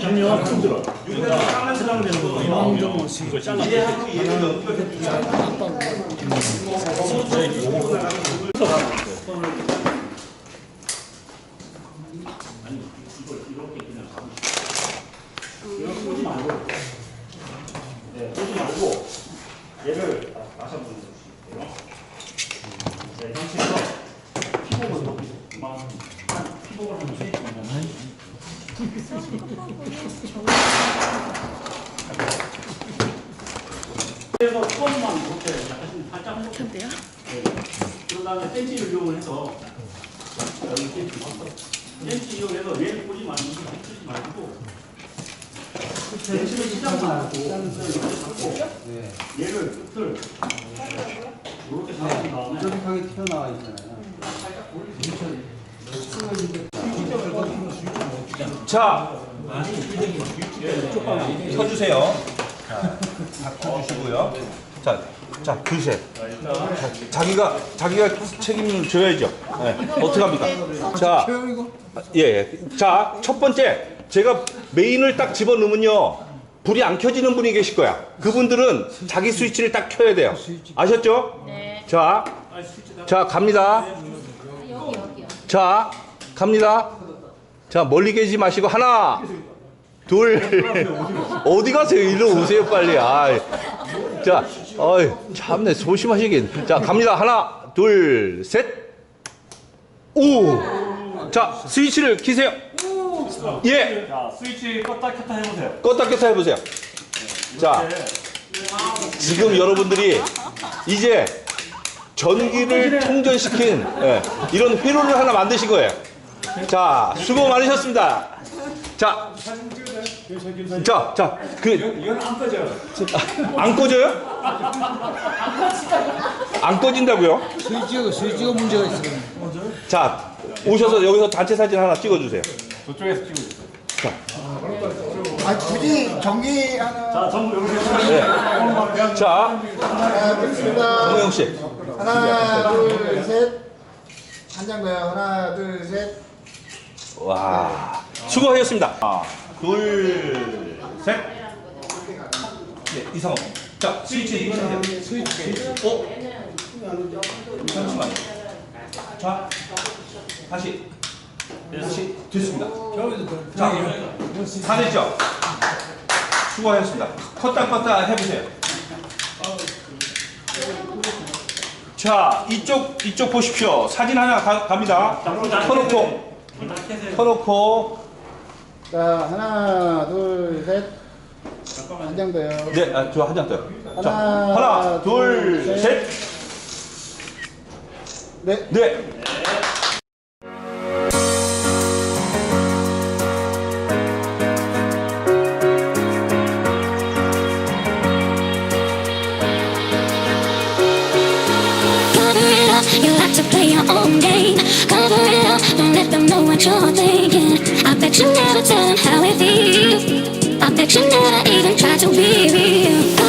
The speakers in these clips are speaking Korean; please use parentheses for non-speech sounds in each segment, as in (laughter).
중요한 힘들어. 여기다 까만 사람 되는 거 나오면 이거 잘라. 이해하고 이해를 연결해. 보지 말고, 네, 보지 말고 얘를 마셔보는 것이에요. 네, 형식에서 피복을 높이고, 막, 한 피복을 한 세번 보면 그래서 처음만 이렇게 약간 살짝 해볼게요. 네. 그런 다음에 센치를 이용해서 여기 센치 이용해서 얘를 보지 말고 쓰지 말고 센치를 시작만 하고 이렇게 잡고 얘를 끝을 이렇게 잡은 다음에 뾰족하게 튀어나와 있잖아요. 자, 서주세요. 자, 바꿔주시고요. 자, 자, 둘셋. 자, 자기가 자기가 책임을 져야죠. 네. 어떻게 합니까? 자, 예, 예. 자, 첫 번째 제가 메인을 딱 집어 넣으면요. 불이 안 켜지는 분이 계실 거야. 그분들은 자기 스위치를 딱 켜야 돼요. 아셨죠? 네. 자, 자 갑니다. 자, 갑니다. 자, 멀리 계지 마시고 하나, 둘, (laughs) 어디 가세요? 일로 오세요, 빨리. 아, 자, 어이, 참네, 소심하시긴. 자, 갑니다. 하나, 둘, 셋, 오. 자, 스위치를 키세요. 예, 자 스위치 껐다 켰다 해보세요. 껐다 켰다 해보세요. 자, 지금 여러분들이 이제 전기를 통전시킨 예, 이런 회로를 하나 만드신 거예요. 자, 수고 많으셨습니다. 자, 자, 자, 그 이건 안 꺼져. 안 꺼져요? 안 꺼진다고요? 스위치가 스위치가 문제가 있어. 자, 오셔서 여기서 단체 사진 하나 찍어주세요. 저쪽에서 찍어주세요. 아, 굳이 경기 하나 자, 전부 여기 네. 자, 하나 보겠습니다. 정우영 씨. 하나, 둘, 셋. 한장 더요. 하나, 둘, 셋. 와, 수고하셨습니다. 하나, 둘, 셋. 네, 이상호. 자, 스위치 이거는 스위치. 어? 잠시만. 자, 다시. 다시 됐습니다. 자, 다 됐죠? 수고하셨습니다. 컸다 컸다 해보세요. 자, 이쪽 이쪽 보십시오. 사진 하나 가, 갑니다. 켜놓고 켜놓고 자, 하나, 둘, 셋. 한 장 더요. 네, 아, 저 한 장 더요. 자, 하나, 하나, 둘, 둘, 셋. 네. 네. Cover it up, you like to play your own game. Cover it up, don't let them know what you're thinking. Bet you never tell them how it feels. I bet never even try to be real.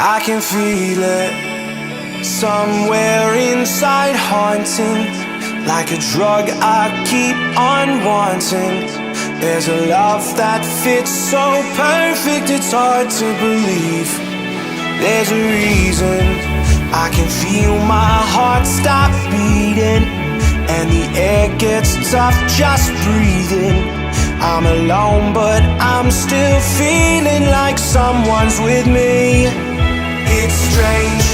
I can feel it somewhere inside, haunting like a drug I keep on wanting. There's a love that fits so perfect, it's hard to believe. There's a reason I can feel my heart stop beating, and the air gets tough just breathing. I'm alone, but I'm still feeling like someone's with me strange.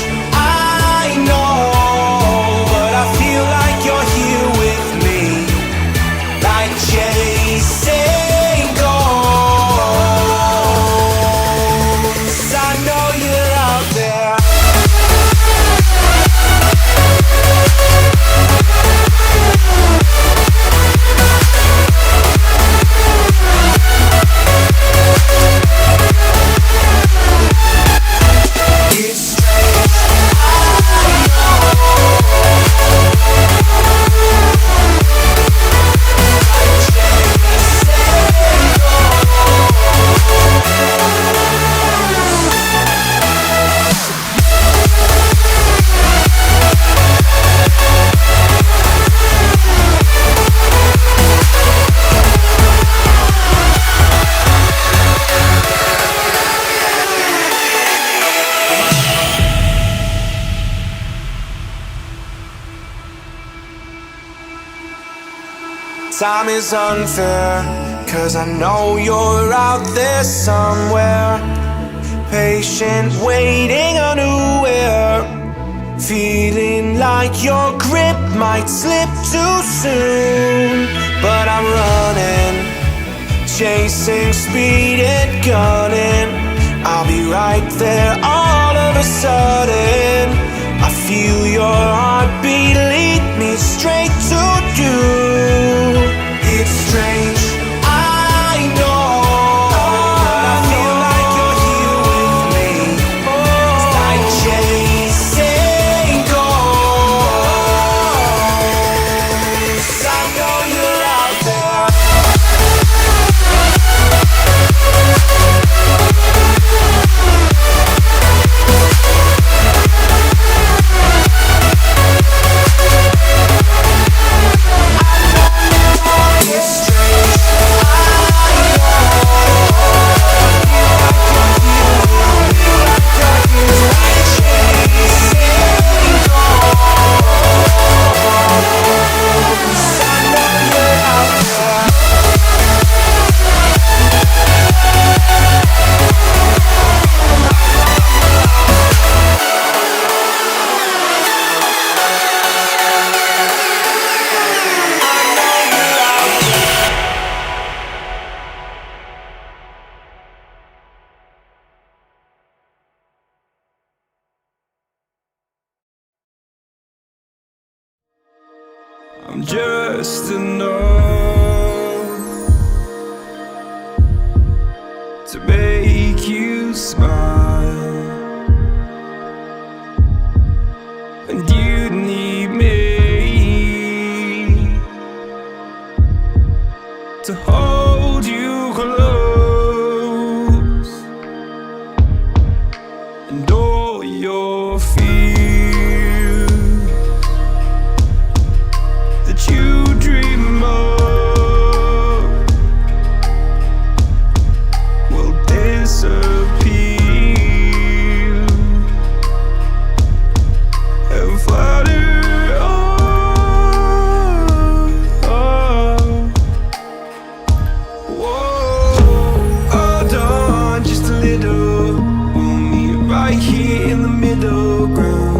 Is unfair, cause I know you're out there somewhere. Patient, waiting unaware. Feeling like your grip might slip too soon. But I'm running, chasing speed and gunning. I'll be right there all of a sudden. I feel your heartbeat lead me straight to you. right here in the middle ground.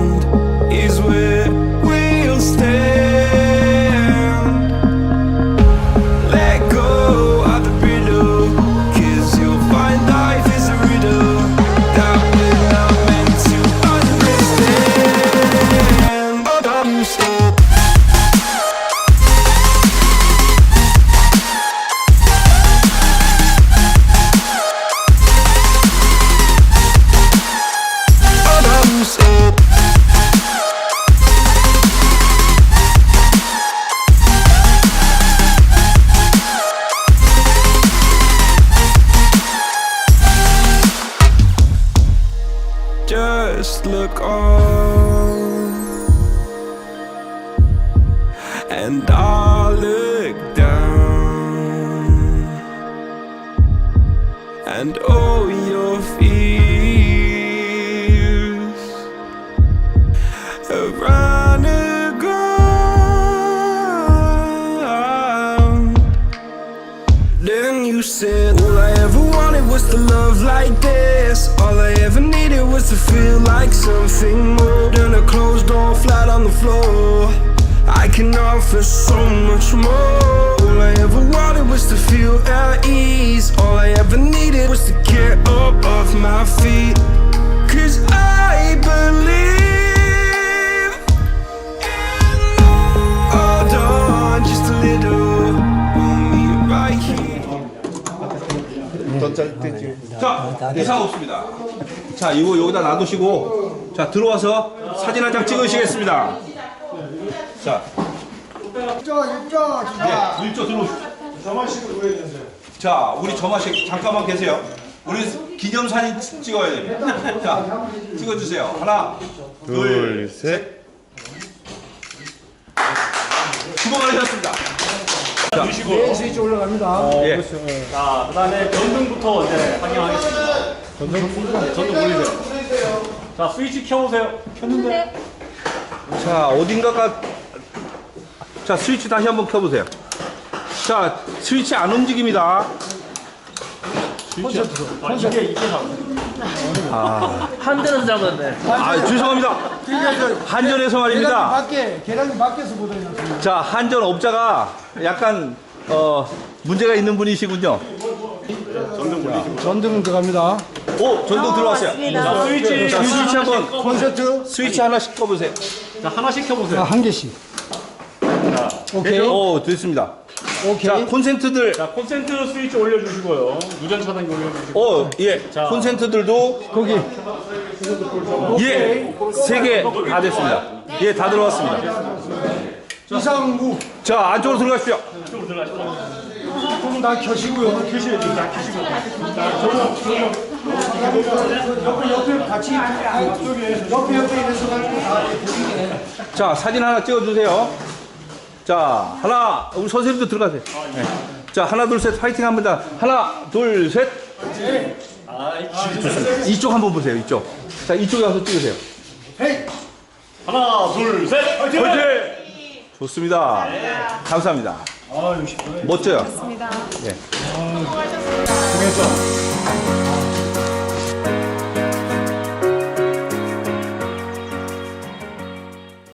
look on. And I needed was to feel like something more than a closed door flat on the floor. I can offer so much more. All I ever wanted was to feel at ease. All I ever needed was to get up off my feet. Cause I believe in Hold on just a little. We'll meet right here. 자, 이상 없습니다. 자, 이거 여기다 놔두시고, 자, 들어와서 사진 한 장 찍으시겠습니다. 자, 이쪽 진짜 네, 일조 들어오십시오. 자, 우리 점화식 잠깐만 계세요. 우리 기념사진 찍- 찍어야 됩니다. (laughs) 자, 찍어주세요. 하나, 둘, 셋. 수고 많으셨습니다. 자, 스위치 올라갑니다. 예. 자, 그 다음에 전등부터 이제 확인하겠습니다. 전등, 네, 전등 올리세요. 자, 스위치 켜보세요. 켰는데? 자, 어딘가가 자, 스위치 다시 한번 켜 보세요. 자, 스위치 안 움직입니다. 아, 이게, 이게 다. 한 대는 잡았네. 아, 죄송합니다. 한전에서 말입니다. 밖에 계란이 밖에서 보더니 자, 한전 업자가 약간 어, 문제가 있는 분이시군요. 전등 들어갑니다. 오, 전등 들어왔어요. 자, 스위치. 자, 스위치 한번 콘서트 스위치 하나씩 켜보세요. 자, 하나씩 켜보세요. 한 개씩. 오케이. 오, 됐습니다. 자, 오케이. 콘센트들. 자, 콘센트 스위치 올려주시고요. 누전 차단기 올려주시고. 어, 예. 콘센트들도 거기 예, 세 개 다 됐습니다. 예, 다 들어왔습니다. 이상무 자, 안쪽으로 들어가십시오. 조 금다 켜시고요. 켜셔야 돼요. 자, 켜시고. 옆에 옆에 같이 옆에 옆에 이래서 가지고 다 자, 사진 하나 찍어주세요. 자, 하나, 우리 선생님도 들어가세요. 네. 자, 하나, 둘, 셋, 파이팅 합니다. 하나, 둘, 셋. 좋습니다. 이쪽 한번 보세요, 이쪽. 자, 이쪽에 와서 찍으세요. 하나, 둘, 셋. 화이팅! 파이팅! 좋습니다. 감사합니다. 멋져요. 예.